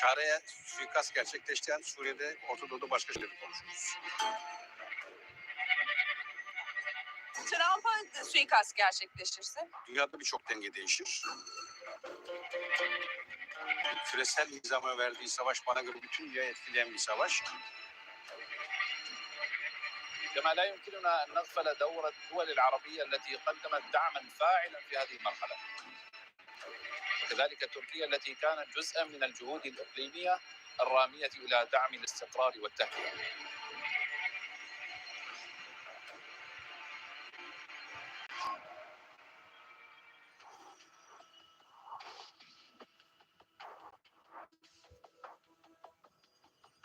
Çare'ye suikast gerçekleştiren Suriye'de Orta Doğu'da başka şeyleri konuşuruz. Trump'a suikast gerçekleşirse Dünyada birçok denge değişir. Küresel nizama verdiği savaş bana göre bütün dünyayı etkileyen bir savaş. كما لا يمكننا ان نغفل دور الدول العربيه التي قدمت دعما فاعلا في هذه المرحله. وكذلك تركيا التي كانت جزءا من الجهود الاقليميه الراميه الى دعم الاستقرار والتهدئه.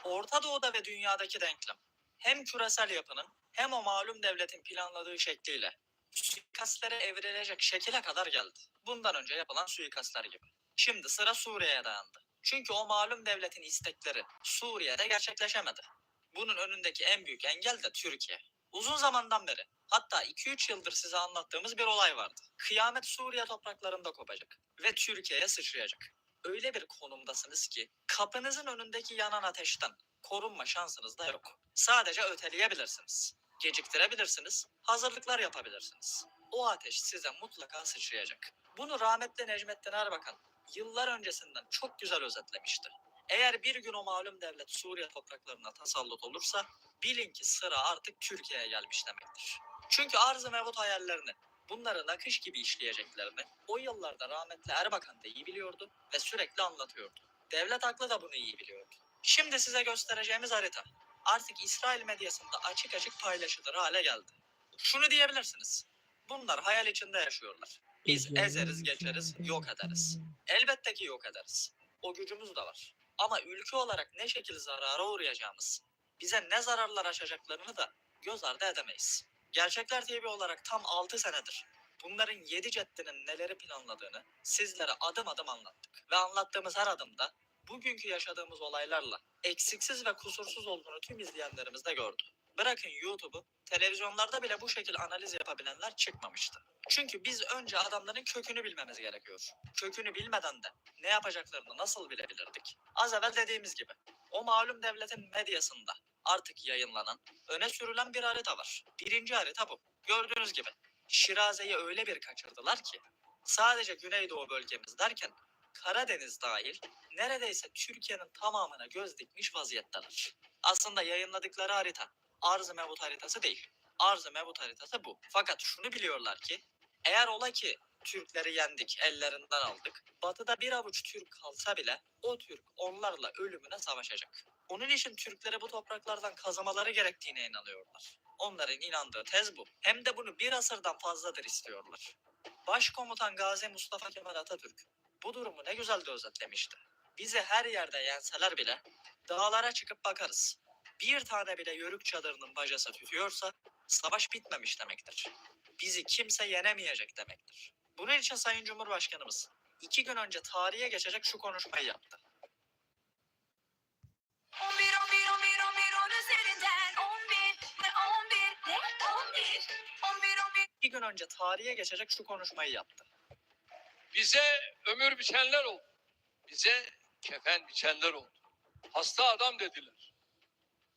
Orta Doğu'da ve dünyadaki denklem hem küresel yapının hem o malum devletin planladığı şekliyle suikastlere evrilecek şekile kadar geldi. Bundan önce yapılan suikastlar gibi. Şimdi sıra Suriye'ye dayandı. Çünkü o malum devletin istekleri Suriye'de gerçekleşemedi. Bunun önündeki en büyük engel de Türkiye. Uzun zamandan beri hatta 2-3 yıldır size anlattığımız bir olay vardı. Kıyamet Suriye topraklarında kopacak ve Türkiye'ye sıçrayacak. Öyle bir konumdasınız ki kapınızın önündeki yanan ateşten korunma şansınız da yok. Sadece öteleyebilirsiniz. Geciktirebilirsiniz, hazırlıklar yapabilirsiniz. O ateş size mutlaka sıçrayacak. Bunu rahmetli Necmettin Erbakan yıllar öncesinden çok güzel özetlemişti. Eğer bir gün o malum devlet Suriye topraklarına tasallut olursa bilin ki sıra artık Türkiye'ye gelmiş demektir. Çünkü arz-ı mevut hayallerini, bunları nakış gibi işleyeceklerini o yıllarda rahmetli Erbakan da iyi biliyordu ve sürekli anlatıyordu. Devlet aklı da bunu iyi biliyordu. Şimdi size göstereceğimiz harita artık İsrail medyasında açık açık paylaşılır hale geldi. Şunu diyebilirsiniz. Bunlar hayal içinde yaşıyorlar. Biz ezeriz geçeriz yok ederiz. Elbette ki yok ederiz. O gücümüz de var. Ama ülke olarak ne şekil zarara uğrayacağımız, bize ne zararlar açacaklarını da göz ardı edemeyiz. Gerçekler TV olarak tam 6 senedir bunların 7 ceddinin neleri planladığını sizlere adım adım anlattık. Ve anlattığımız her adımda bugünkü yaşadığımız olaylarla eksiksiz ve kusursuz olduğunu tüm izleyenlerimiz de gördü. Bırakın YouTube'u, televizyonlarda bile bu şekil analiz yapabilenler çıkmamıştı. Çünkü biz önce adamların kökünü bilmemiz gerekiyor. Kökünü bilmeden de ne yapacaklarını nasıl bilebilirdik? Az evvel dediğimiz gibi o malum devletin medyasında artık yayınlanan, öne sürülen bir harita var. Birinci harita bu. Gördüğünüz gibi Şiraze'yi öyle bir kaçırdılar ki sadece Güneydoğu bölgemiz derken Karadeniz dahil neredeyse Türkiye'nin tamamına göz dikmiş vaziyetteler. Aslında yayınladıkları harita arz-ı mevut haritası değil. Arz-ı mevut haritası bu. Fakat şunu biliyorlar ki eğer ola ki Türkleri yendik, ellerinden aldık. Batıda bir avuç Türk kalsa bile o Türk onlarla ölümüne savaşacak. Onun için Türkleri bu topraklardan kazamaları gerektiğine inanıyorlar. Onların inandığı tez bu. Hem de bunu bir asırdan fazladır istiyorlar. Başkomutan Gazi Mustafa Kemal Atatürk bu durumu ne güzel de özetlemişti. Bizi her yerde yenseler bile dağlara çıkıp bakarız. Bir tane bile yörük çadırının bacası tütüyorsa savaş bitmemiş demektir. Bizi kimse yenemeyecek demektir. Bunun için Sayın Cumhurbaşkanımız iki gün önce tarihe geçecek şu konuşmayı yaptı. 11 11 11 11 10 üzerinden 11 ve 11 ne 11 11 11 İki gün önce tarihe geçecek şu konuşmayı yaptı. Bize ömür biçenler oldu. Bize kefen biçenler oldu. Hasta adam dediler.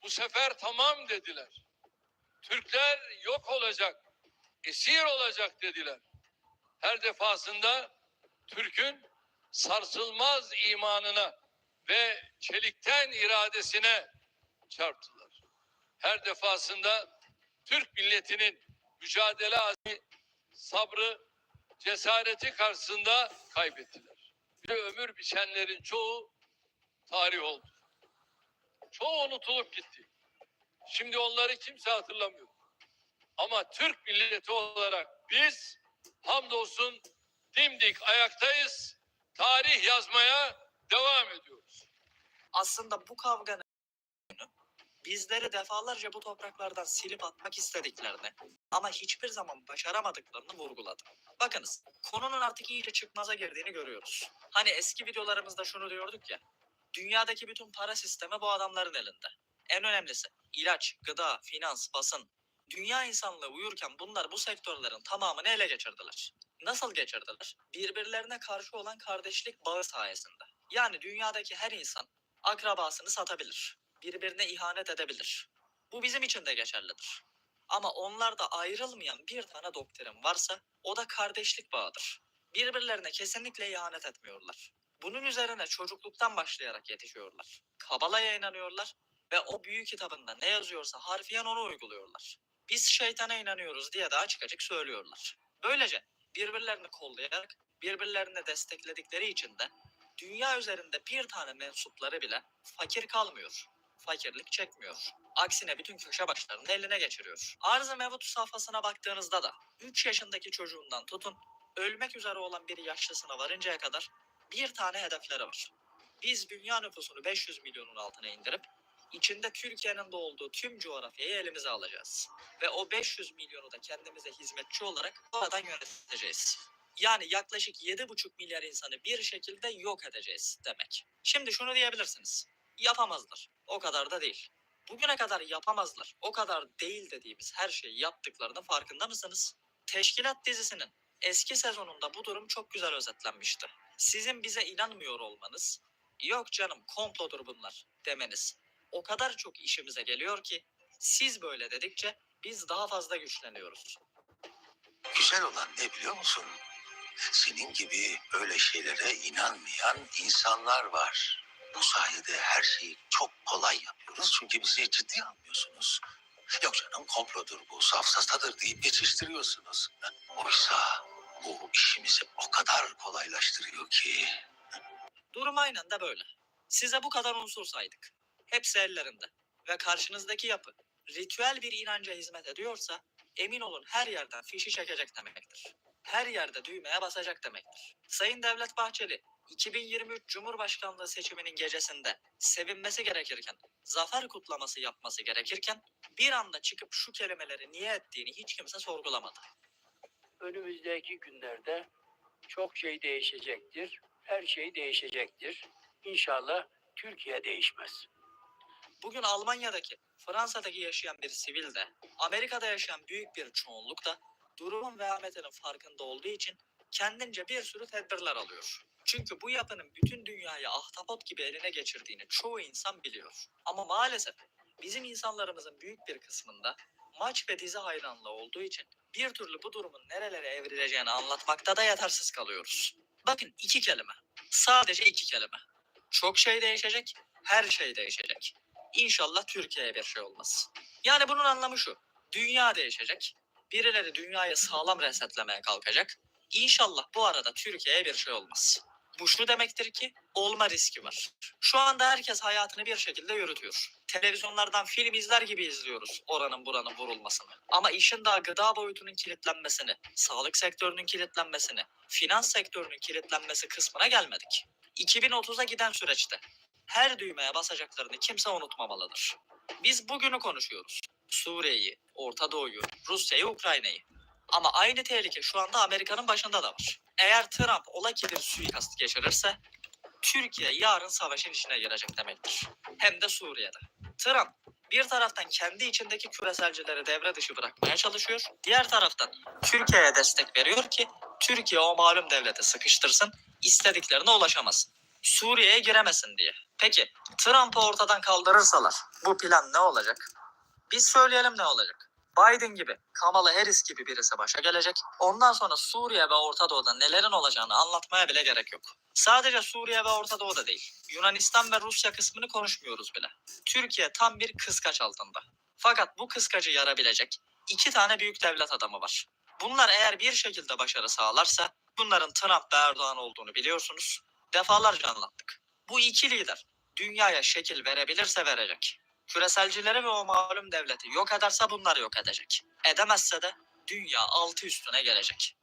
Bu sefer tamam dediler. Türkler yok olacak, esir olacak dediler. Her defasında Türk'ün sarsılmaz imanına ve çelikten iradesine çarptılar. Her defasında Türk milletinin mücadele azmi, sabrı, cesareti karşısında kaybettiler. Ve ömür biçenlerin çoğu tarih oldu. Çoğu unutulup gitti. Şimdi onları kimse hatırlamıyor. Ama Türk milleti olarak biz hamdolsun dimdik ayaktayız. Tarih yazmaya devam ediyoruz. Aslında bu kavganın bizleri defalarca bu topraklardan silip atmak istediklerini ama hiçbir zaman başaramadıklarını vurguladı. Bakınız konunun artık iyice çıkmaza girdiğini görüyoruz. Hani eski videolarımızda şunu diyorduk ya. Dünyadaki bütün para sistemi bu adamların elinde. En önemlisi ilaç, gıda, finans, basın. Dünya insanlığı uyurken bunlar bu sektörlerin tamamını ele geçirdiler. Nasıl geçirdiler? Birbirlerine karşı olan kardeşlik bağı sayesinde. Yani dünyadaki her insan akrabasını satabilir. Birbirine ihanet edebilir. Bu bizim için de geçerlidir. Ama onlarda ayrılmayan bir tane doktrin varsa o da kardeşlik bağıdır. Birbirlerine kesinlikle ihanet etmiyorlar. Bunun üzerine çocukluktan başlayarak yetişiyorlar. Kabala'ya inanıyorlar ve o büyük kitabında ne yazıyorsa harfiyen onu uyguluyorlar. Biz şeytana inanıyoruz diye de açık açık söylüyorlar. Böylece birbirlerini kollayarak birbirlerini destekledikleri için de dünya üzerinde bir tane mensupları bile fakir kalmıyor. Fakirlik çekmiyor. Aksine bütün köşe başlarını eline geçiriyor. Arz-ı Mevut safhasına baktığınızda da 3 yaşındaki çocuğundan tutun ölmek üzere olan bir yaşlısına varıncaya kadar bir tane hedefleri var. Biz dünya nüfusunu 500 milyonun altına indirip içinde Türkiye'nin de olduğu tüm coğrafyayı elimize alacağız. Ve o 500 milyonu da kendimize hizmetçi olarak oradan yöneteceğiz. Yani yaklaşık 7,5 milyar insanı bir şekilde yok edeceğiz demek. Şimdi şunu diyebilirsiniz. Yapamazlar. O kadar da değil. Bugüne kadar yapamazlar. O kadar değil dediğimiz her şeyi yaptıklarının farkında mısınız? Teşkilat dizisinin eski sezonunda bu durum çok güzel özetlenmişti. Sizin bize inanmıyor olmanız, yok canım komplodur bunlar demeniz o kadar çok işimize geliyor ki siz böyle dedikçe biz daha fazla güçleniyoruz. Güzel olan ne biliyor musun? Senin gibi öyle şeylere inanmayan insanlar var. Bu sayede her şeyi çok kolay yapıyoruz çünkü bizi ciddiye almıyorsunuz. Yok canım komplodur bu, safsatadır deyip geçiştiriyorsunuz. Oysa bu işimizi o kadar kolaylaştırıyor ki. Durum aynen de böyle. Size bu kadar unsur saydık. Hepsi ellerinde. Ve karşınızdaki yapı ritüel bir inanca hizmet ediyorsa emin olun her yerden fişi çekecek demektir. Her yerde düğmeye basacak demektir. Sayın Devlet Bahçeli 2023 Cumhurbaşkanlığı seçiminin gecesinde sevinmesi gerekirken, zafer kutlaması yapması gerekirken bir anda çıkıp şu kelimeleri niye ettiğini hiç kimse sorgulamadı. Önümüzdeki günlerde çok şey değişecektir. Her şey değişecektir. İnşallah Türkiye değişmez. Bugün Almanya'daki, Fransa'daki yaşayan bir sivil de, Amerika'da yaşayan büyük bir çoğunluk da durumun vehametinin farkında olduğu için kendince bir sürü tedbirler alıyor. Çünkü bu yapının bütün dünyayı ahtapot gibi eline geçirdiğini çoğu insan biliyor. Ama maalesef bizim insanlarımızın büyük bir kısmında maç ve dizi hayranlığı olduğu için bir türlü bu durumun nerelere evrileceğini anlatmakta da yetersiz kalıyoruz. Bakın iki kelime. Sadece iki kelime. Çok şey değişecek, her şey değişecek. İnşallah Türkiye'ye bir şey olmaz. Yani bunun anlamı şu. Dünya değişecek. Birileri dünyayı sağlam resetlemeye kalkacak. İnşallah bu arada Türkiye'ye bir şey olmaz. Bu şu demektir ki olma riski var. Şu anda herkes hayatını bir şekilde yürütüyor. Televizyonlardan film izler gibi izliyoruz oranın buranın vurulmasını. Ama işin daha gıda boyutunun kilitlenmesini, sağlık sektörünün kilitlenmesini, finans sektörünün kilitlenmesi kısmına gelmedik. 2030'a giden süreçte her düğmeye basacaklarını kimse unutmamalıdır. Biz bugünü konuşuyoruz. Suriye'yi, Orta Doğu'yu, Rusya'yı, Ukrayna'yı. Ama aynı tehlike şu anda Amerika'nın başında da var. Eğer Trump ola ki bir suikast geçirirse Türkiye yarın savaşın içine girecek demektir. Hem de Suriye'de. Trump bir taraftan kendi içindeki küreselcileri devre dışı bırakmaya çalışıyor. Diğer taraftan Türkiye'ye destek veriyor ki Türkiye o malum devlete sıkıştırsın, istediklerine ulaşamasın. Suriye'ye giremesin diye. Peki Trump'ı ortadan kaldırırsalar bu plan ne olacak? Biz söyleyelim ne olacak? Biden gibi, Kamala Harris gibi birisi başa gelecek. Ondan sonra Suriye ve Orta Doğu'da nelerin olacağını anlatmaya bile gerek yok. Sadece Suriye ve Orta Doğu'da değil. Yunanistan ve Rusya kısmını konuşmuyoruz bile. Türkiye tam bir kıskaç altında. Fakat bu kıskacı yarabilecek iki tane büyük devlet adamı var. Bunlar eğer bir şekilde başarı sağlarsa bunların Trump ve Erdoğan olduğunu biliyorsunuz. Defalarca anlattık. Bu iki lider dünyaya şekil verebilirse verecek. Küreselcileri ve o malum devleti yok ederse bunlar yok edecek. Edemezse de dünya altı üstüne gelecek.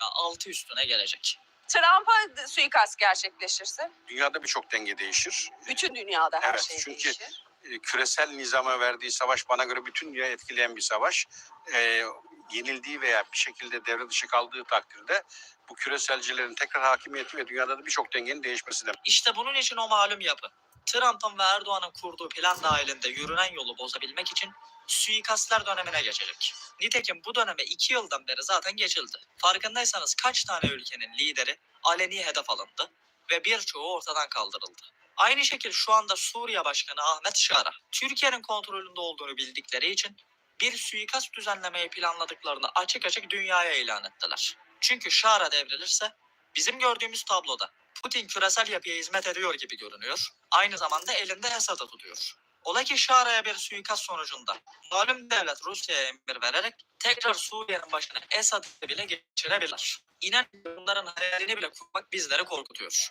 Ya altı üstüne gelecek. Trump'a suikast gerçekleşirse Dünyada birçok denge değişir. bütün dünyada her Evet, şey çünkü- değişir. E, Küresel nizama verdiği savaş bana göre bütün dünyayı etkileyen bir savaş. E, yenildiği veya bir şekilde devre dışı kaldığı takdirde bu küreselcilerin tekrar hakimiyeti ve dünyada da birçok dengenin değişmesi demek. İşte bunun için o malum yapı. Trump'ın ve Erdoğan'ın kurduğu plan dahilinde yürünen yolu bozabilmek için suikastlar dönemine geçecek. Nitekim bu döneme iki yıldan beri zaten geçildi. Farkındaysanız kaç tane ülkenin lideri aleni hedef alındı ve birçoğu ortadan kaldırıldı. Aynı şekilde şu anda Suriye Başkanı Ahmet Şara, Türkiye'nin kontrolünde olduğunu bildikleri için bir suikast düzenlemeyi planladıklarını açık açık dünyaya ilan ettiler. Çünkü Şara devrilirse bizim gördüğümüz tabloda Putin küresel yapıya hizmet ediyor gibi görünüyor. Aynı zamanda elinde Esad'ı tutuyor. Ola ki Şara'ya bir suikast sonucunda malum devlet Rusya'ya emir vererek tekrar Suriye'nin başına Esad'ı bile geçirebilir. İnan bunların hayalini bile kurmak bizleri korkutuyor.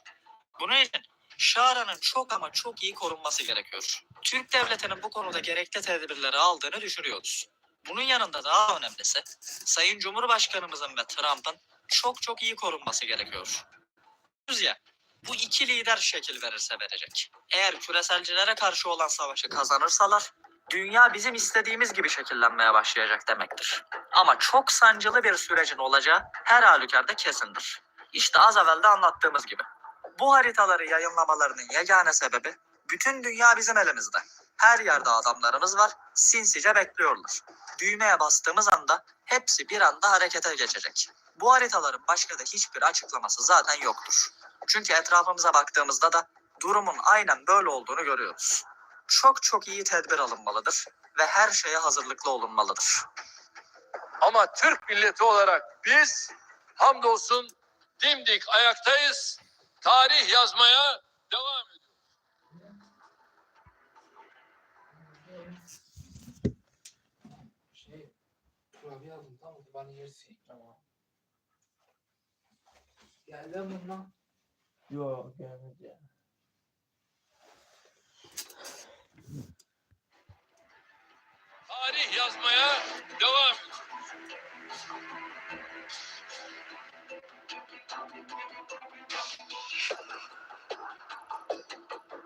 Bunun için Şara'nın çok ama çok iyi korunması gerekiyor. Türk devletinin bu konuda gerekli tedbirleri aldığını düşünüyoruz. Bunun yanında daha önemlisi Sayın Cumhurbaşkanımızın ve Trump'ın çok çok iyi korunması gerekiyor. Ya, bu iki lider şekil verirse verecek. Eğer küreselcilere karşı olan savaşı kazanırsalar, dünya bizim istediğimiz gibi şekillenmeye başlayacak demektir. Ama çok sancılı bir sürecin olacağı her halükarda kesindir. İşte az evvel de anlattığımız gibi. Bu haritaları yayınlamalarının yegane sebebi bütün dünya bizim elimizde. Her yerde adamlarımız var, sinsice bekliyorlar. Düğmeye bastığımız anda hepsi bir anda harekete geçecek. Bu haritaların başka da hiçbir açıklaması zaten yoktur. Çünkü etrafımıza baktığımızda da durumun aynen böyle olduğunu görüyoruz. Çok çok iyi tedbir alınmalıdır ve her şeye hazırlıklı olunmalıdır. Ama Türk milleti olarak biz hamdolsun dimdik ayaktayız. Tarih yazmaya devam ediyoruz. Şey, kurabiye aldım tamam mı? Bana yersin. Tamam. Geldi mi bundan? Yok gelmedi. Tarih yazmaya devam Thank you.